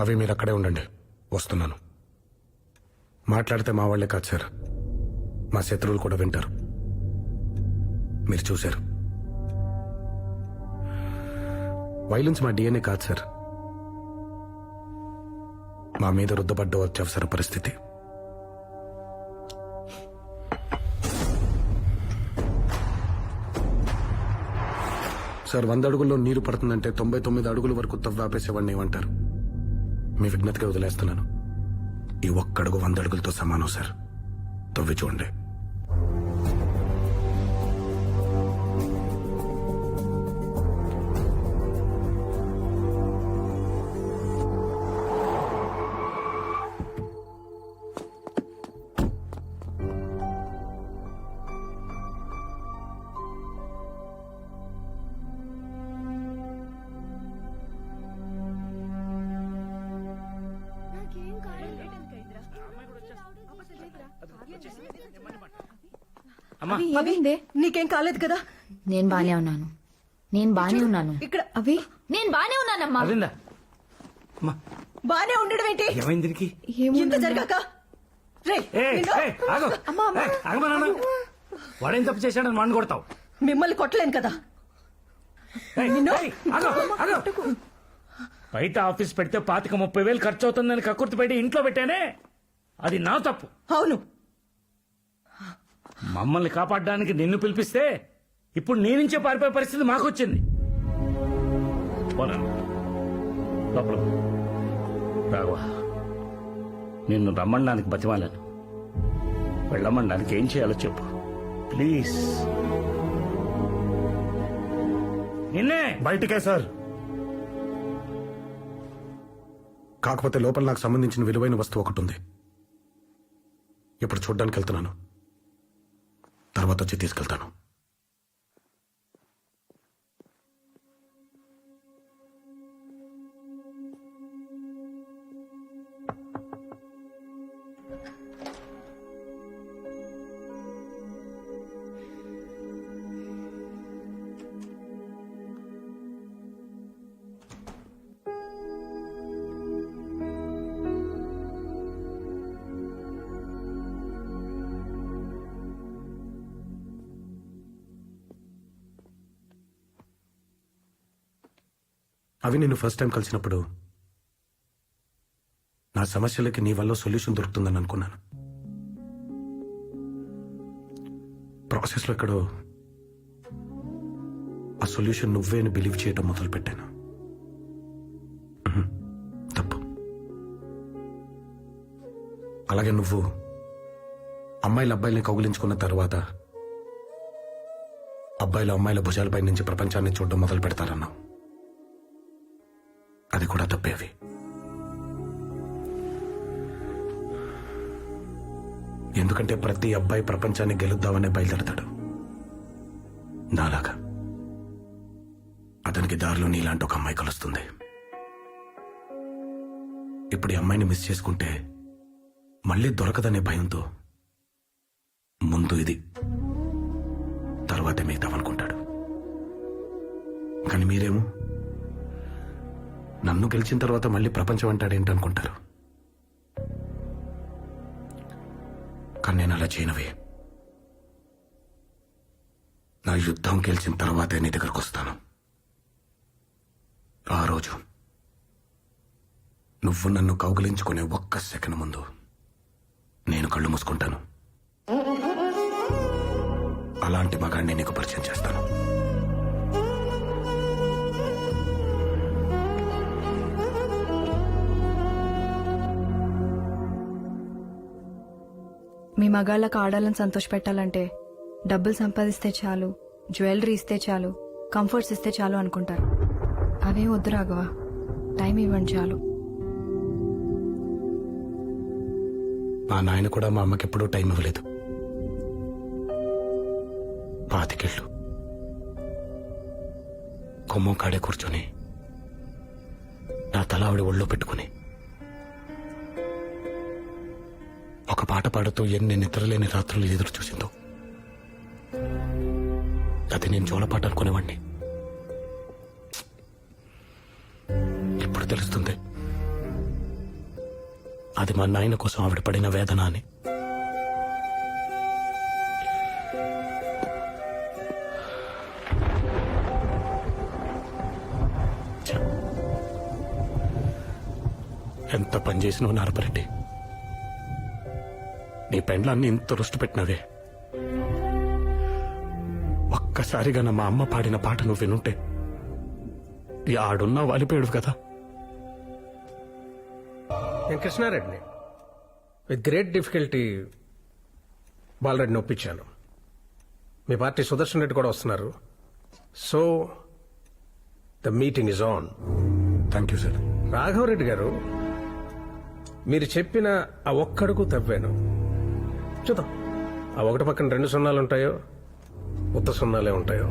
అవి మీరు అక్కడే ఉండండి. వస్తున్నాను. మాట్లాడితే మా వాళ్ళే కాదు సార్. మా శత్రువులు కూడా వింటారు. మీరు చూశారు. వైలెన్స్ మా డిఎన్ఏ కాదు సార్. మా మీద రుద్దపడ్డ అత్యవసర పరిస్థితి. సార్ వంద అడుగుల్లో నీరు పడుతుందంటే తొంభై తొమ్మిది అడుగుల వరకు తవ్వాపేసేవాడిని ఏమంటారు? మీ విజ్ఞతగా వదిలేస్తున్నాను. ఈ ఒక్కడుగు వంద అడుగులతో సమానం సార్. తవ్వి చూడండి. అమ్మా. నీకేం కాలేదు కదా? నేను బానే ఉన్నాను. నేను బానే ఉన్నాను. ఇక్కడ. అవి? నేను బానే ఉన్నానమ్మా. అమ్మా. బానే ఉండడం ఏంటి? ఏమైంది దీనికి? ఇంత జరగాక? వాడేం తప్పు చేశాడని వాడిని కొడతావు. మిమ్మల్ని కొట్టలేను కదా. బయట ఆఫీస్ పెడితే పాతిక ముప్పై వేలు ఖర్చు అవుతుందని కక్కుర్తి పెట్టి ఇంట్లో పెట్టానే? అది నా తప్పు. అవును. మమ్మల్ని కాపాడడానికి నిన్ను పిలిపిస్తే ఇప్పుడు నీ నుంచే పారిపోయే పరిస్థితి మాకొచ్చింది. పోనా రాఘవ నిన్ను రమ్మడానికి బతిమాలను. వెళ్ళమనడానికి ఏం చేయాలో చెప్పు. ప్లీజ్. నిన్నే! బయటికే సార్. కాకపోతే లోపల నాకు సంబంధించిన విలువైన వస్తువు ఒకటి ఉంది. ఇప్పుడు చూడ్డానికి వెళ్తున్నాను. తర్వాత వచ్చి తీసుకెళ్తాను. అవి నేను ఫస్ట్ టైం కలిసినప్పుడు నా సమస్యలకి నీ వల్ల సొల్యూషన్ దొరుకుతుందని అనుకున్నాను. ప్రాసెస్లో ఎక్కడో ఆ సొల్యూషన్ నువ్వే అని బిలీవ్ చేయడం మొదలుపెట్టాను. తప్పు. అలాగే నువ్వు అమ్మాయిల అబ్బాయిల్ని కౌగిలించుకున్న తర్వాత అబ్బాయిలు అమ్మాయిల భుజాలపై నుంచి ప్రపంచాన్ని చూడడం మొదలు పెడతారన్నావు అది కూడా తప్పేవి. ఎందుకంటే ప్రతి అబ్బాయి ప్రపంచాన్ని గెలుద్దామనే బయలుదేరతాడు. నాలాగా. అతనికి దారిలో నీలాంటి ఒక అమ్మాయి కలుస్తుంది. ఇప్పుడు ఈ అమ్మాయిని మిస్ చేసుకుంటే మళ్ళీ దొరకదనే భయంతో ముందు ఇది తర్వాతే మిగతామనుకుంటాడు కానీ మీరేమో నన్ను గెలిచిన తర్వాత మళ్ళీ ప్రపంచం అంటాడేంటనుకుంటారు కానీ నేను అలా చేయనవే. నా యుద్ధం గెలిచిన తర్వాతే నీ దగ్గరకు వస్తాను. ఆ రోజు నువ్వు నన్ను కౌగిలించుకునే ఒక్క సెకండ్ ముందు నేను కళ్ళు మూసుకుంటాను. అలాంటి మగాడిని నీకు పరిచయం చేస్తాను. మీ మగాళ్ళకు ఆడాలని సంతోష పెట్టాలంటే డబ్బులు సంపాదిస్తే చాలు జ్యువెలరీ ఇస్తే చాలు కంఫర్ట్స్ ఇస్తే చాలు అనుకుంటారు. అవేం వద్దు రాఘవ టైం ఇవ్వండి చాలు. మా నాయన కూడా మా అమ్మకి ఎప్పుడూ టైం ఇవ్వలేదు. పాతికెళ్ళు. కొమ్మ కాడే కూర్చొని నా తల ఆవిడ ఒళ్ళో పెట్టుకుని పాట పాడుతూ ఎన్ని నిద్రలేని రాత్రులు ఎదురు చూసిందో. అది నేను జోలపాట అనుకునేవాణ్ణి. ఇప్పుడు తెలుస్తుంది. అది మా నాయన కోసం ఆవిడ పడిన వేదన అని. ఎంత పని నారపరెడ్డి. పెండ్లాన్ని ఇంత రుష్టు పెట్టినవే ఒక్కసారిగా నా మా అమ్మ పాడిన పాట నువ్వు వినుంటే ఈ ఆడున్నా వాలిపోయాడు కదా. నేను కృష్ణారెడ్డిని విత్ గ్రేట్ డిఫికల్టీ బాలరెడ్డిని ఒప్పించాను. మీ పార్టీ సుదర్శన్ రెడ్డి కూడా వస్తున్నారు. So the meeting is on thank you sir Raghavareddy garu మీరు చెప్పిన ఆ ఒక్కడుకు తవ్వాను. చూద్దాం. ఆ ఒకటి పక్కన రెండు సున్నాలు ఉంటాయో ఉత్త సున్నాలే ఉంటాయో.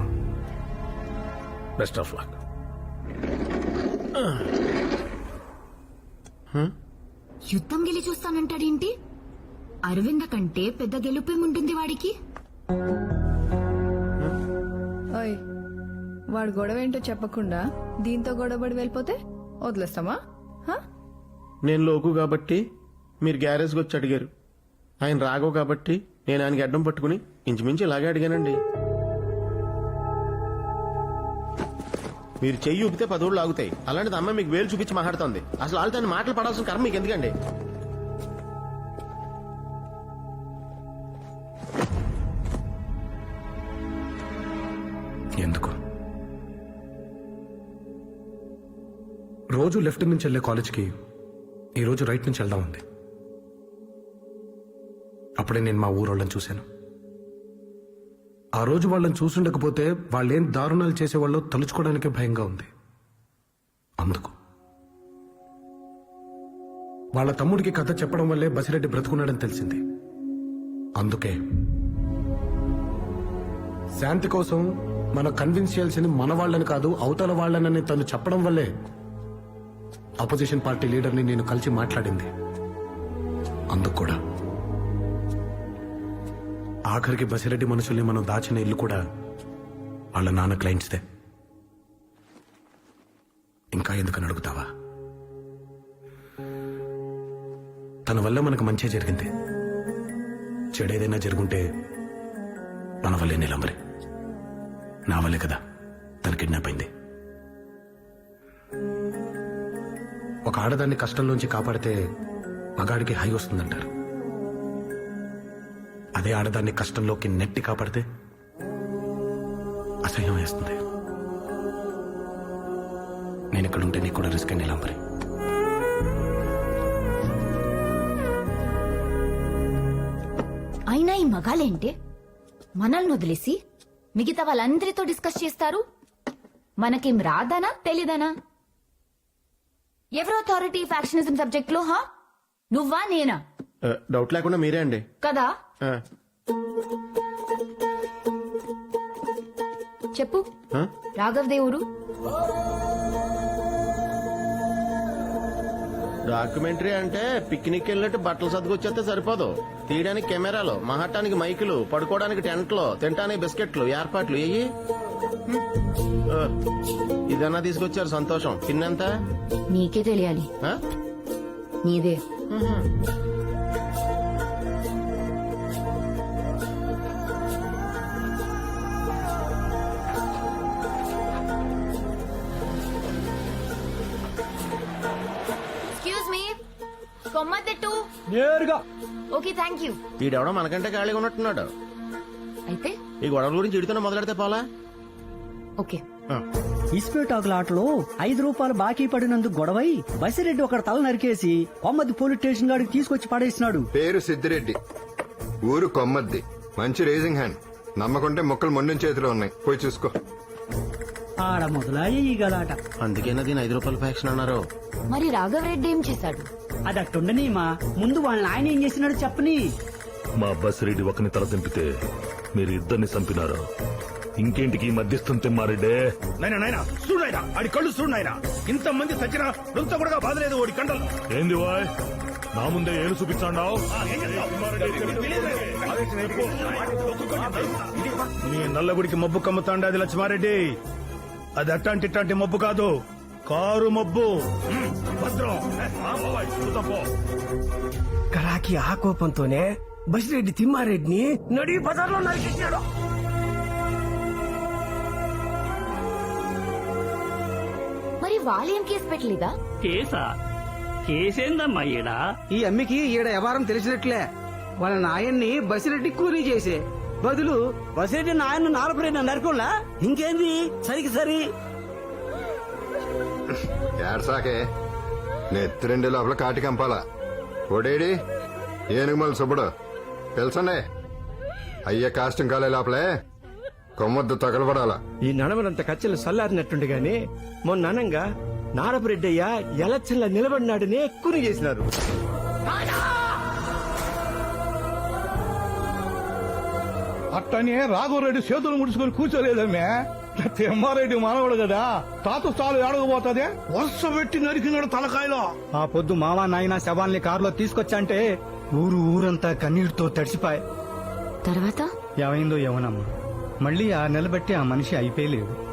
బెస్ట్ ఆఫ్ లక్ యుద్ధం గెలి చూస్తానంటాడేంటి అరవింద కంటే పెద్ద గెలుపేముంటుంది వాడికి? ఓయ్ వాడు గొడవ ఏంటో చెప్పకుండా దీంతో గొడవపడి వెళ్ళిపోతే వదిలేస్తామా? హా? నేను లోకు కాబట్టి మీరు గ్యారేజ్కి వచ్చి అడిగారు. ఆయన రాఘవ్ కాబట్టి నేను ఆయనకి అడ్డం పట్టుకుని ఇంచుమించు ఇలాగే అడిగానండి. మీరు చెయ్యి ఊపితే పదవుళ్ళు లాగుతాయి అలాంటిది అమ్మాయి మీకు వేలు చూపించి మాట్లాడుతోంది. అసలు వాళ్ళతో మాటలు పడాల్సిన కర్మ మీకు ఎందుకండి? ఎందుకు? రోజు లెఫ్ట్ నుంచి వెళ్ళే కాలేజ్కి ఈరోజు రైట్ నుంచి వెళ్దాం ఉంది అప్పుడే నేను మా ఊరోళ్ళని చూశాను. ఆ రోజు వాళ్ళని చూసుండకపోతే వాళ్ళేం దారుణాలు చేసేవాళ్ళు తలుచుకోవడానికే భయంగా ఉంది. అందుకు. వాళ్ళ తమ్ముడికి కథ చెప్పడం వల్లే బసిరెడ్డి బ్రతుకున్నాడని తెలిసింది. అందుకే. శాంతి కోసం మనం కన్విన్స్ చేయాల్సింది మన వాళ్ళని కాదు అవతల వాళ్ళనని తను చెప్పడం వల్లే అపోజిషన్ పార్టీ లీడర్ని నేను కలిసి మాట్లాడింది. అందుకు కూడా. ఆఖరికి బసిరెడ్డి మనుషుల్ని మనం దాచిన ఇల్లు కూడా వాళ్ళ నాన్న క్లయింట్స్దే. ఇంకా ఎందుకని అడుగుతావా? తన వల్ల మనకు మంచి జరిగింది. చెడేదైనా జరుగుంటే మన వల్లే నీలంబరి. నా వల్లే కదా తన కిడ్నాప్ అయింది. ఒక ఆడదాన్ని కష్టంలోంచి కాపాడితే మగాడికి హై వస్తుందంటారు. అదే ఆడదాన్ని కష్టంలోకి నెట్టి కాపాడితే అసహ్యం వేస్తుంది. నేను ఇక్కడ ఉంటే నీకు కూడా రిస్క్ అని నీలంబరి అయినా ఈ మగాలేంటి మనల్ని వదిలేసి మిగతా వాళ్ళందరితో డిస్కస్ చేస్తారు? మనకేం రాదనా తెలీదనా? ఎవరు అథారిటీ ఫ్యాక్షనిజం సబ్జెక్ట్లో హా? నువ్వా నేనా? డౌట్ లేకుండా మీరే అండి. కదా? చెప్పు? రాఘవ్ దేవుడు డాక్యుమెంటరీ అంటే పిక్నిక్ వెళ్ళినట్టు బట్టలు సర్దుకొచ్చేస్తే సరిపోదు. తీయడానికి కెమెరాలు మహాటానికి మైకులు పడుకోవడానికి టెంట్లు తినడానికి బిస్కెట్లు ఏర్పాట్లు ఏయి? ఇదన్నా తీసుకొచ్చారు సంతోషం. పిన్నంత? నీకే తెలియాలి. నీదే. ఓకే థ్యాంక్ యూ వీడెవడో మనకంటే ఖాళీగా ఉన్నట్టున్నాడు. అయితే? ఈ గొడవల గురించి ఇడితేనే మొదలెడితే పోలా? ఓకే. ఇస్పేటాకుల ఆటలో ఐదు రూపాయలు బాకీ పడినందుకు గొడవై బసిరెడ్డి ఒకటి తల నరికేసి కొమ్మది పోలీస్ స్టేషన్ గాడికి తీసుకొచ్చి పడేసినాడు. పేరు సిద్దిరెడ్డి. ఊరు కొమ్మద్ది. మంచి రేజింగ్ హ్యాండ్ నమ్మకుంటే మొక్కలు మొండం చేతిలో ఉన్నాయి. పోయి చూసుకో. ఆడ మొదలాయి ఈ గలాట అందుకేనా దీని ఐదు రూపాయల ఫ్యాక్షన్ అన్నారు? మరి రాఘవ్ రెడ్డి ఏం చేశాడు? అది అట్టుండనీమా ముందు వాళ్ళని ఆయన ఏం చేసినాడు చెప్పని. మా బస్రెడ్డి ఒకని తల తెంపితే మీరు ఇద్దరిని చంపినారు. ఇంకేంటికి మధ్యస్థం తెమ్మారెడ్డే? నైనా నైనా చూడైనా ఆడి కళ్ళు చూడైనా ఇంత మంది సచ్చిన రొంత కూడా బాధలేదు ఓడి కండలు. ఏంది వాయ్? నా ముందే ఏలు చూపించాండావు? నీ నల్లగుడికి మబ్బు కమ్ముతాండాది లక్ష్మారెడ్డి. అది అట్టాంటి ఇట్టాంటి మబ్బు కాదు. కారు మబ్బు. భద్రం. కరాకి ఆ కోపంతోనే బసిరెడ్డి తిమ్మారెడ్డిని నడి బజార్లో నరికేసినాడు మరి వాళ్ళేం కేసు పెట్టలేదా? కేసా? కేసేందమ్మా ఈడ? ఈ అమ్మికి ఈడ వ్యవహారం తెలిసినట్లే. వాళ్ళ నాయన్ని బసిరెడ్డి కూలీ చేసే. బదులు బసిరెడ్డి నాయన్ని నాలుగు నరకంలా? ఇంకేంది? సరికి సరి. ఏడ్సాకే నెత్తిరెండి లోపల కాటి కంపాల. ఓడేడి ఏనుగుమల సుబ్బుడు. తెలుసండి? అయ్యే కాష్టం కాలే లోపలే. కొమ్మొద్దు తగలబడాల. ఈ నడమనంత కచ్చలు సల్లారినట్టుండి గాని మొన్న అనంగా నారపరెడ్డయ్య ఎలక్షన్ల నిలబడినాడనే కూని చేసినారు. అట్టనే రాఘవరెడ్డి చేతులు ముడుచుకొని కూర్చోలేదమ్మే. తిమ్మారెడ్డి మనవడు కదా. తాత స్థాలు ఏడకపోతుంది వరుస పెట్టి నరికినాడు తలకాయలో. ఆ పొద్దు మావా నాయన శవాల్ని కారులో తీసుకొచ్చంటే ఊరు ఊరంతా కన్నీటితో తడిసిపాయ్. తర్వాత? ఏమైందో ఏమోనమ్మా మళ్ళీ ఆ నిలబెట్టి ఆ మనిషి అయిపోయలేదు.